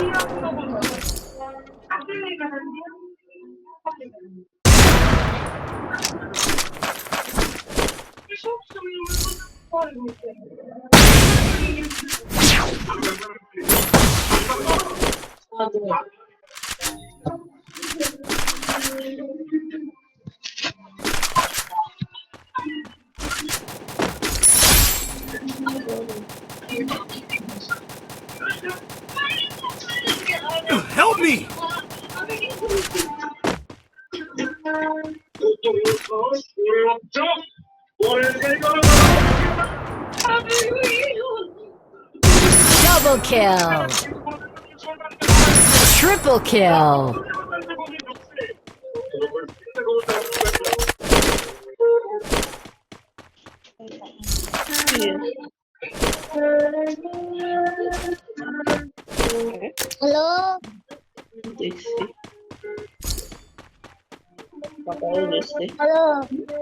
Help Double kill. Triple kill. Hello দেখছি বাবাও দেখছে হ্যালো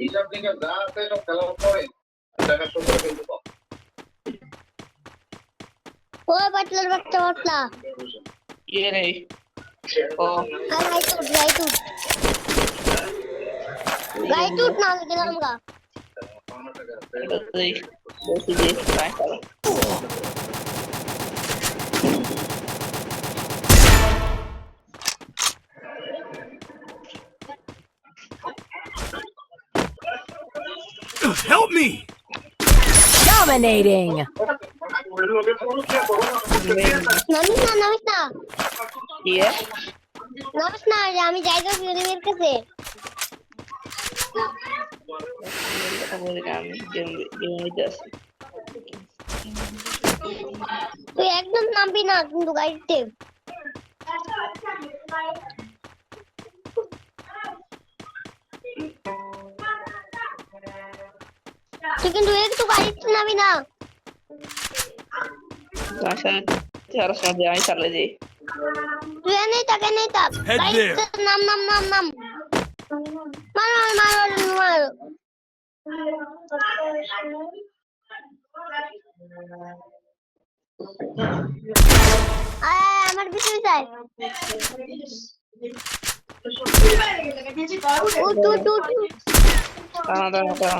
হিসাব থেকে যা আছে সব খেলার পরে টাকা শুরু কিন্তু কম। ওই বাটলার বাচ্চা বাটলা ইয়ে রে ও আর গাই টুট গাই টুট গাই টুট না দিলাম করো Help me! Dominating. নামিস না নামিস না নামিস না যে আমি যাই তো গরিবের কাছে তুই একদম নামবি না কিন্তু গাড়িতে। তুই কিন্তু একটু গাড়িতে নামবি না। চার সময় আমি চালে যাই তুই নেই তাকে নেই Head গাড়িতে নাম নাম নাম নাম। মারো মারো মারো আমার পিছনে। দাঁড়া দাঁড়া দাঁড়া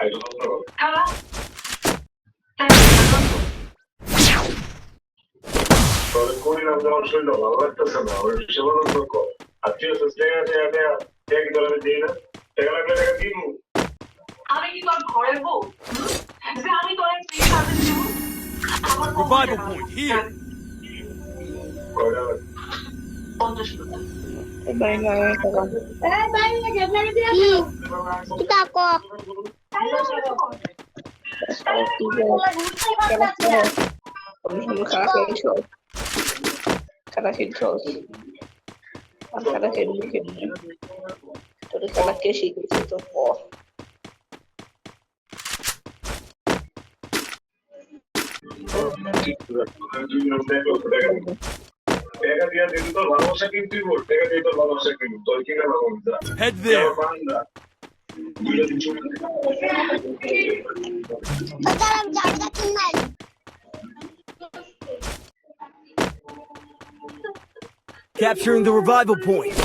Tamam. Por cui andò sulla lavatta sonora, dicevano un po' Attiva sostenere e andare a chiedere la mattina, e la chiedere di mu. Avevi qualcosa in voi? Se avevi qualcosa in voi? Revival point here. Ben gelmeye kadar. Ben gelmeye kadar. Bir dakika. ผมขาเขียนโชว์ขาเขียนโชว์ขาเขียนเขียนตัวนี้ขาเขียนสีตัวพอ Head there. Capturing the revival point.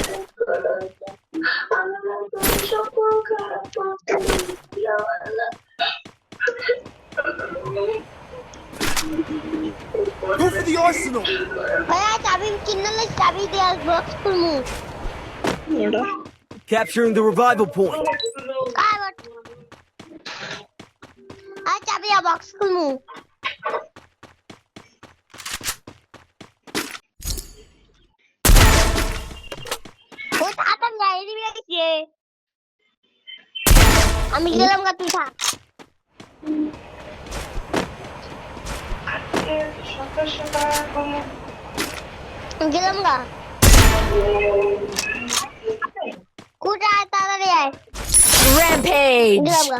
Go for the arsenal. Tabii tabii diye box. Capturing the revival point. চাবি box খুলমু ও তাড়াতাড়ি আয়, এদিকে গেছে। আমি গেলাম গা তুই থাক গেলাম গা কুটা আয় তাড়াতাড়ি আয় Rampage! গেলাম গা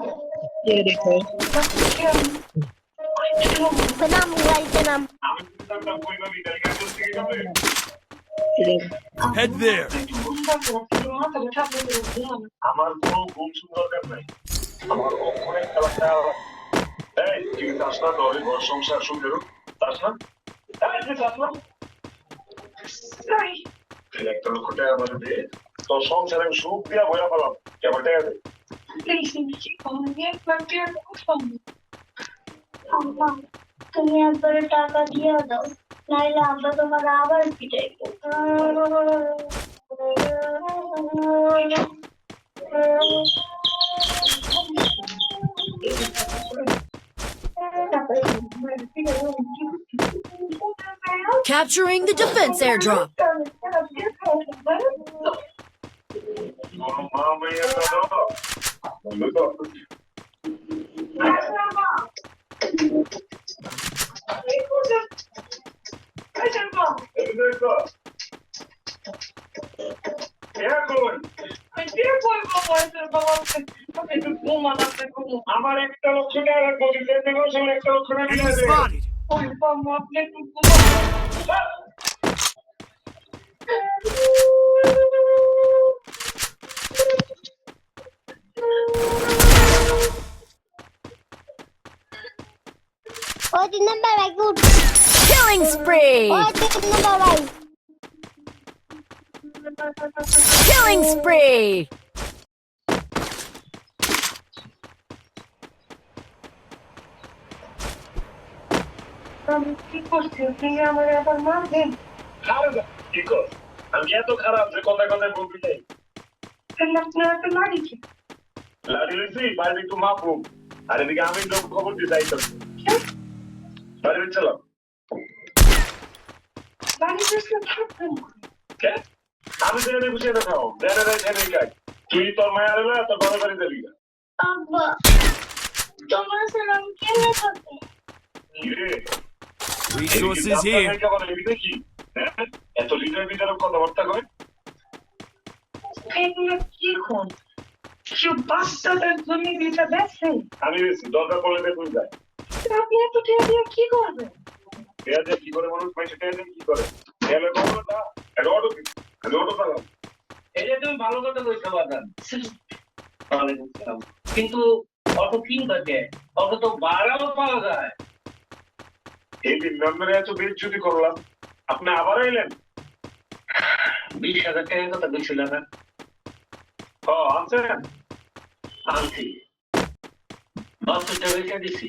আজকে থেকে যাবে? Head there. আমার কোনো ঘুম শুন নাই। আমার অনেক খেলাটা এই তুই যাস না? তোর ঘর সংসার শুরু করো না? এই, তুই যাস না? একটা লক্ষ টাকা আমাকে দে তোর সংসারে আমি সুখ দিয়া বইয়া পেলাম। কেমন টাকা দে তুমি একবারে টাকা দিয়ে দাও নাইলে আমরা তোমার আবার পিটাইবো Capturing the defense airdrop! আমার একটা লক্ষ টাকা রাখব কিন্তু দেখো সবার একটা লক্ষ টাকা দিয়ে Enemy দে spotted. ওই তিন নাম্বার বাইক উঠ Killing spree! Bike Killing spree! আমি কি করছি তুমি আমার আবার মারবেন কি কর আমি এত খারাপ যে কথায় কথায় বলবি নাই আপনার একটা মারিছে লাড়ি লইছি বাইরে একটু মাপু আর এদিকে আমি খবর দিতে চাইতো বাড়ি চলো আমি জেনে বুঝে দেখাও জেনে দেয় জেনে গাই তুই তোর মায়ের এলে তোর ঘরে বাড়ি যাবি না আব্বা তোমার সাথে আমি কেমনে থাকব কি Resources here. হ্যাঁ? এত লিটার বিটার কথাবার্তা কয়? এগুলো কি কেউ বাচ্চাদের জমি দিতে দেখছে আমি দরকার পড়লে দেখুন যায়। আপনি এত টেয়া দিয়ে কি করবেন? পেঁয়াজ কি করে মানুষ পয়সা পেঁয়াজ কি করে? পেঁয়াজে কখনো না এটা অটো কি আমি অটো পেলাম এটা তুমি ভালো কথা কইতে পারবেন কিন্তু অটো কিনবে কে অটো তো ভাড়াও পাওয়া যায়। এই তিন নম্বরে এত বেজ্জুতি করলাম। আপনি আবার এলেন বিশ হাজার টাকার কথা বলছিল না। ও আনছেন? আনছি। বাচ্চাটা বেঁচে দিছি।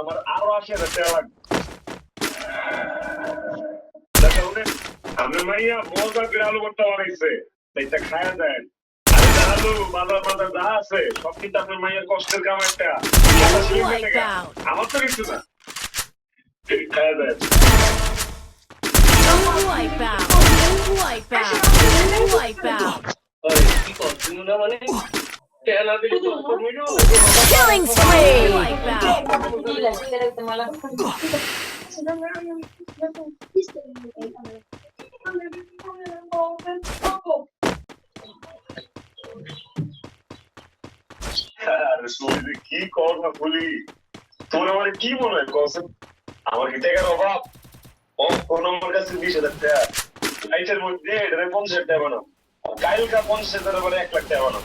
আমার আরও আসে না তেল লাগবে আপনি মাইয়া মজা করে আলু ভর্তা বানাইছে এইটা খায়া দেন আলু বাজার বাজার যা আছে সব কিন্তু আপনার মায়ের কষ্টের কাম একটা Wipe out. আমার তো কিছু না খায় দেয় Wipe out. Wipe out. Wipe out. ওই, কি মানে Killing spree. কি কর না বলি তোর আমার কি মনে হয় কসম আমার কি টাকার অভাব ও কোন আমার কাছে বিশ হাজার টাকা এইটার মধ্যে পঞ্চাশ টাকা বানাও কাইলকা পঞ্চাশ হাজার এক লাখ টাকা বানাও